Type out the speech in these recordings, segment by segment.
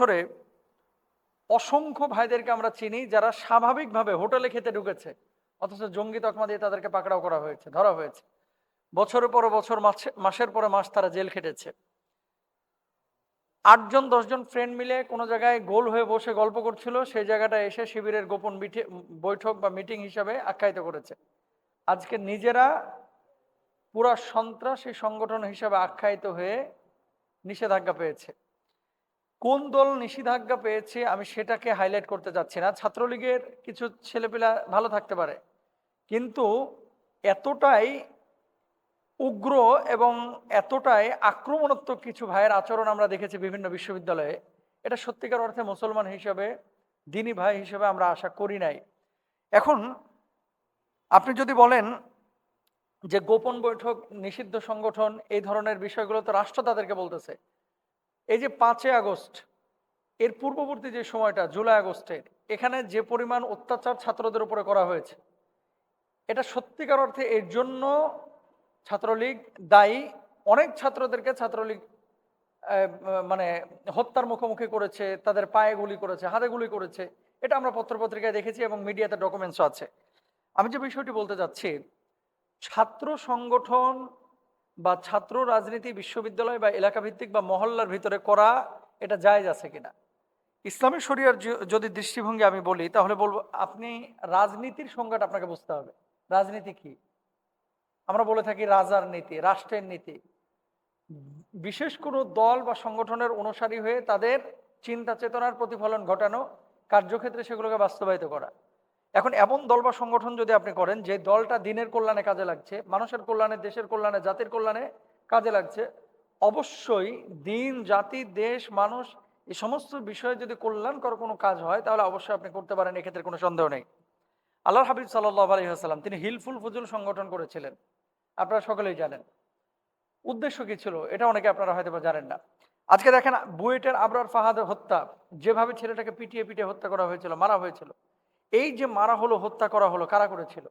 ধরে অসংখ্য ভাইদেরকে আমরা চিনি যারা স্বাভাবিকভাবে হোটেলে খেতে ঢুকেছে। অথচ জঙ্গি তকমা দিয়ে তাদেরকে পাকড়াও করা হয়েছে, ধরা হয়েছে। বছরের পর বছর মাসে- মাসের পরে মাস তারা জেল খেটেছে। আটজন, দশজন ফ্রেন্ড মিলে কোনো জায়গায় গোল হয়ে বসে গল্প করছিল, সেই জায়গাটা এসে শিবিরের গোপন বৈঠক বা মিটিং হিসাবে আখ্যায়িত করেছে। আজকে নিজেরা পুরা সন্ত্রাসী সংগঠন হিসাবে আখ্যায়িত হয়ে নিষেধাজ্ঞা পেয়েছে। কোন দল নিষেধাজ্ঞা পেয়েছে আমি সেটাকে হাইলাইট করতে যাচ্ছি না। ছাত্রলীগের কিছু ছেলেপেলা ভালো থাকতে পারে। কিন্তু এতটাই উগ্র এবং এতটাই আক্রমণাত্মক কিছু ভাইয়ের আচরণ আমরা দেখেছি বিভিন্ন বিশ্ববিদ্যালয়ে, এটা সত্যিকার অর্থে মুসলমান হিসাবে, দিনী ভাই হিসেবে আমরা আশা করি নাই। এখন আপনি যদি বলেন যে গোপন বৈঠক, নিষিদ্ধ সংগঠন, এই ধরনের বিষয়গুলো তো রাষ্ট্র তাদেরকে বলতেছে। এই যে পাঁচই আগস্ট, এর পূর্ববর্তী যে সময়টা, জুলাই আগস্টের, এখানে যে পরিমাণ অত্যাচার ছাত্রদের উপরে করা হয়েছে, এটা সত্যিকার অর্থে এর জন্য ছাত্রলীগ দায়ী। অনেক ছাত্রদেরকে ছাত্রলীগ মানে হত্যার মুখোমুখি করেছে, তাদের পায়ে গুলি করেছে, হাতে গুলি করেছে। এটা আমরা পত্রপত্রিকায় দেখেছি এবং মিডিয়াতে ডকুমেন্টসও আছে। আমি যে বিষয়টি বলতে যাচ্ছি, ছাত্র সংগঠন বা ছাত্র রাজনীতি, বিশ্ববিদ্যালয় বা এলাকা ভিত্তিক বা মহল্লার ভিতরে করা এটা জায়েজ আছে কিনা? ইসলামী শরিয়ার যদি দৃষ্টিভঙ্গি আমি বলি, তাহলে বলব আপনি রাজনীতির সংজ্ঞাটা আপনাকে বুঝতে হবে। রাজনীতি কি? আমরা বলে থাকি রাজার নীতি, রাষ্ট্রের নীতি। বিশেষ কোনো দল বা সংগঠনের অনুসারী হয়ে তাদের চিন্তা চেতনার প্রতিফলন ঘটানো কার্যক্ষেত্রে সেগুলোকে বাস্তবায়িত করা। এখন এমন দল বা সংগঠন যদি আপনি করেন, যে দলটা দিনের কল্যাণে কাজে লাগছে, মানুষের কল্যাণে, দেশের কল্যাণে, জাতির কল্যাণে কাজে লাগছে, অবশ্যই দিন, জাতি, দেশ, মানুষ, এই সমস্ত বিষয়ে যদি কল্যাণকর কোনো কাজ হয়, তাহলে অবশ্যই আপনি করতে পারেন, এক্ষেত্রে কোনো সন্দেহ নেই। আল্লাহ হাবিব সাল্লাহ আলহিহাস্লাম তিনি হিলফুল ফজুল সংগঠন করেছিলেন। আপনারা সকলেই জানেন। উদ্দেশ্য কি ছিল? এটা অনেকে আপনারা হয়তো বা জানেন না। আজকে দেখেন, বুয়েটের আবরার ফাহাদের হত্যা, যেভাবে ছেলেটাকে পিটিয়ে পিটিয়ে হত্যা করা হয়েছিল, মারা হয়েছিল এই যে মারা হলো, হত্যা করা হলো, কারা করেছিল?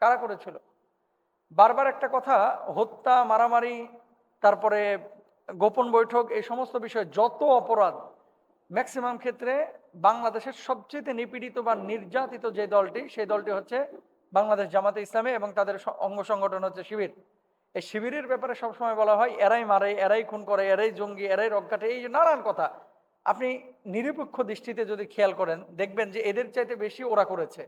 কারা করেছিল? বারবার একটা কথা, হত্যা, মারামারি, তারপরে গোপন বৈঠক, এই সমস্ত বিষয়ে যত অপরাধ ম্যাক্সিমাম ক্ষেত্রে বাংলাদেশের সবচেয়ে নিপীড়িত বা নির্যাতিত যে দলটি, সেই দলটি হচ্ছে বাংলাদেশ জামাতে ইসলামী এবং তাদের অঙ্গ সংগঠন হচ্ছে শিবির। এই শিবিরের ব্যাপারে সবসময় বলা হয়, এরাই মারে, এরাই খুন করে, এরাই জঙ্গি, এরাই রক্ষাটে এই যে নানান কথা। আপনি নিরপেক্ষ দৃষ্টিতে যদি খেয়াল করেন, দেখবেন যে এদের চাইতে বেশি ওরা করেছে।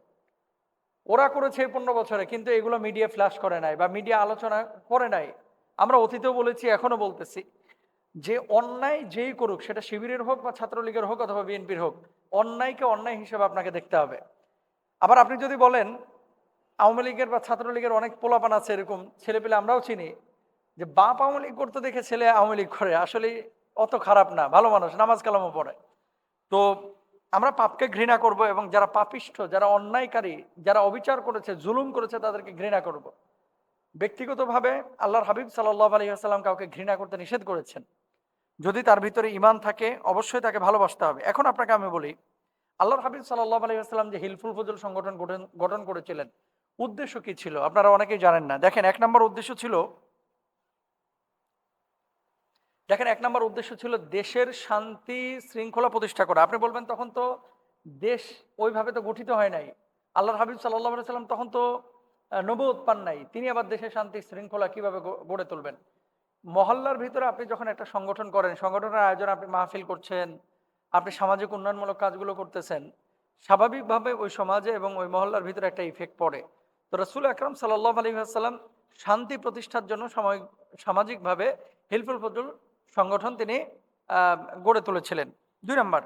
ওরা করেছে এই পনেরো বছরে, কিন্তু এগুলো মিডিয়া ফ্ল্যাশ করে নাই বা মিডিয়া আলোচনা করে নাই। আমরা অতীতেও বলেছি এখনও বলতেছি যে অন্যায় যেই করুক, সেটা শিবিরের হোক বা ছাত্রলীগের হোক অথবা বিএনপির হোক, অন্যায়কে অন্যায় হিসেবে আপনাকে দেখতে হবে। আবার আপনি যদি বলেন, আওয়ামী লীগের বা ছাত্রলীগের অনেক পোলাপান আছে এরকম, ছেলেপেলে আমরাও চিনি, যে বাপ আওয়ামী লীগ করতে দেখে ছেলে আওয়ামী লীগ করে আসলে অত খারাপ না, ভালো মানুষ, নামাজ কালামও পড়ে। তো আমরা পাপকে ঘৃণা করব এবং যারা পাপিষ্ঠ, যারা অন্যায়কারী, যারা অবিচার করেছে, জুলুম করেছে, তাদেরকে ঘৃণা করব। ব্যক্তিগতভাবে আল্লাহর হাবিব সাল্লাহ আলী আসসালাম কাউকে ঘৃণা করতে নিষেধ করেছেন। যদি তার ভিতরে ইমান থাকে, অবশ্যই তাকে ভালোবাসতে হবে। এখন আপনাকে আমি বলি, আল্লাহর হাবিব সাল্লাহ আলী আসসালাম যে হিলফুল ফজল সংগঠন গঠন গঠন করেছিলেন, উদ্দেশ্য কি ছিল? আপনারা অনেকেই জানেন না। দেখেন, এক নম্বর উদ্দেশ্য ছিল দেখেন, এক নম্বর উদ্দেশ্য ছিল দেশের শান্তি শৃঙ্খলা প্রতিষ্ঠা করা। আপনি বলবেন, তখন তো দেশ ওইভাবে তো গঠিত হয় নাই। আল্লাহর হাবিব সাল্লাহ সাল্লাম তখন তো নবুত পান নাই। তিনি আবার দেশের শান্তি শৃঙ্খলা কীভাবে গড়ে তুলবেন? মহল্লার ভিতরে আপনি যখন একটা সংগঠন করেন, সংগঠনের আয়োজন আপনি মাহফিল করছেন, আপনি সামাজিক উন্নয়নমূলক কাজগুলো করতেছেন, স্বাভাবিকভাবে ওই সমাজে এবং ওই মহল্লার ভিতরে একটা ইফেক্ট পড়ে। তো রসুল আকরম সাল্লাহ আলী আসাল্লাম শান্তি প্রতিষ্ঠার জন্য সামাজিকভাবে হেল্পফুল ফজল সংগঠন তিনি গড়ে তুলেছিলেন। দুই নম্বর,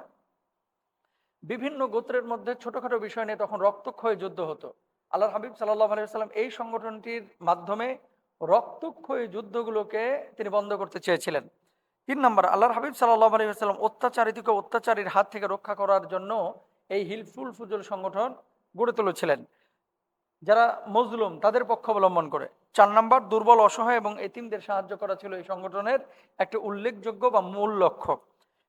বিভিন্ন গোত্রের মধ্যে ছোটখাটো বিষয় নিয়ে তখন রক্তক্ষয় যুদ্ধ হতো। আল্লাহ হাবিব সাল্লাহ আলাইসাল্লাম এই সংগঠনটির মাধ্যমে রক্তক্ষয়ী যুদ্ধগুলোকে তিনি বন্ধ করতে চেয়েছিলেন। তিন নম্বর, আল্লাহর হাবিব সাল্লাহ আলাইসাল্লাম অত্যাচারিতকে অত্যাচারীর হাত থেকে রক্ষা করার জন্য এই হিলফুল ফুজুল সংগঠন গড়ে তুলেছিলেন। যারা মজলুম, তাদের পক্ষ অবলম্বন করে। চার নম্বর, দুর্বল, অসহায় এবং এতিমদের সাহায্য করা ছিল এই সংগঠনের একটা উল্লেখযোগ্য বা মূল লক্ষ্য।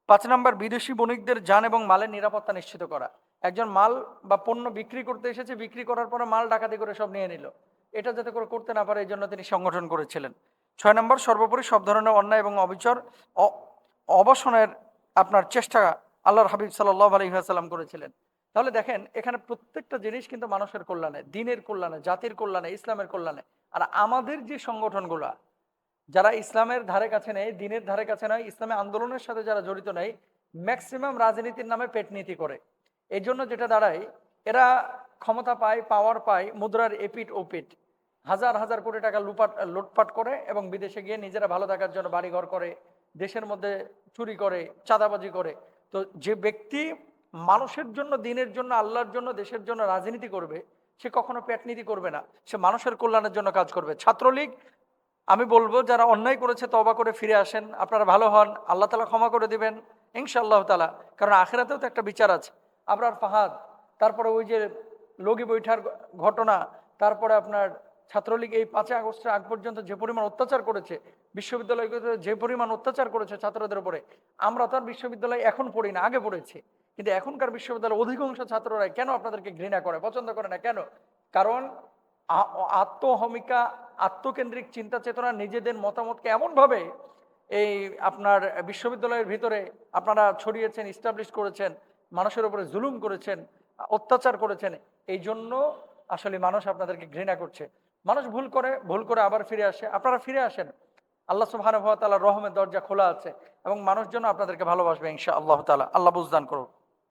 পাঁচ নম্বর, বিদেশি বণিকদের যান এবং মালের নিরাপত্তা নিশ্চিত করা। একজন মাল বা পণ্য বিক্রি করতে এসেছে, বিক্রি করার পরে মাল ডাকাতি করে সব নিয়ে নিল। এটা যাতে করে করতে না পারে এই জন্য তিনি সংগঠন করেছিলেন। ছয় নম্বর, সর্বোপরি সব ধরনের অন্যায় এবং অবিচর অবসানের আপনার চেষ্টা আল্লাহর হাবিব সাল্লাহ আলহিহাসাল্লাম করেছিলেন। তাহলে দেখেন, এখানে প্রত্যেকটা জিনিস কিন্তু মানুষের কল্যাণে, দিনের কল্যাণে, জাতির কল্যাণে, ইসলামের কল্যাণে। আর আমাদের যে সংগঠনগুলা, যারা ইসলামের ধারে কাছে নেই, দিনের ধারে কাছে নয়, ইসলামী আন্দোলনের সাথে যারা জড়িত নেই ম্যাক্সিমাম রাজনীতির নামে পেটনীতি করে। এই জন্য যেটা দাঁড়ায়, এরা ক্ষমতা পায় পাওয়ার পায়, মুদ্রার এপিট ওপিট হাজার হাজার কোটি টাকা লুপাট, লুটপাট করে এবং বিদেশে গিয়ে নিজেরা ভালো থাকার জন্য বাড়িঘর করে, দেশের মধ্যে চুরি করে, চাঁদাবাজি করে। তো যে ব্যক্তি মানুষের জন্য, দিনের জন্য, আল্লাহর জন্য, দেশের জন্য রাজনীতি করবে, সে কখনো পেটনীতি করবে না। সে মানুষের কল্যাণের জন্য কাজ করবে। ছাত্রলীগ, আমি বলব, যারা অন্যায় করেছে তবা করে ফিরে আসেন। আপনারা ভালো হন, আল্লাহ তালা ক্ষমা করে দিবেন, ইনশাআল্লাহ তালা কারণ আখেরাতেও তো একটা বিচার আছে। আবরার ফাহাদ, তারপরে ওই যে লগি বৈঠার ঘটনা, তারপরে আপনার ছাত্রলীগ এই পাঁচই আগস্টের আগ পর্যন্ত যে পরিমাণ অত্যাচার করেছে, বিশ্ববিদ্যালয়গুলোতে যে পরিমাণ অত্যাচার করেছে ছাত্রদের উপরে, আমরা তো আর বিশ্ববিদ্যালয়ে এখন পড়ি না, আগে পড়েছি। কিন্তু এখনকার বিশ্ববিদ্যালয়ের অধিকাংশ ছাত্ররা কেন আপনাদেরকে ঘৃণা করে, পছন্দ করে না? কেন? কারণ আত্মহমিকা, আত্মকেন্দ্রিক চিন্তা চেতনা নিজেদের মতামতকে এমনভাবে এই আপনার বিশ্ববিদ্যালয়ের ভিতরে আপনারা ছড়িয়েছেন ইস্টাবলিশ করেছেন, মানুষের উপরে জুলুম করেছেন, অত্যাচার করেছেন, এই জন্য আসলে মানুষ আপনাদেরকে ঘৃণা করছে। মানুষ ভুল করে ভুল করে আবার ফিরে আসে। আপনারা ফিরে আসেন। আল্লাহ তাআলার রহমের দরজা খোলা আছে এবং মানুষ যেন আপনাদেরকে ভালোবাসবে ইনশা আল্লাহ তালা আল্লাহ বুঝদান করুন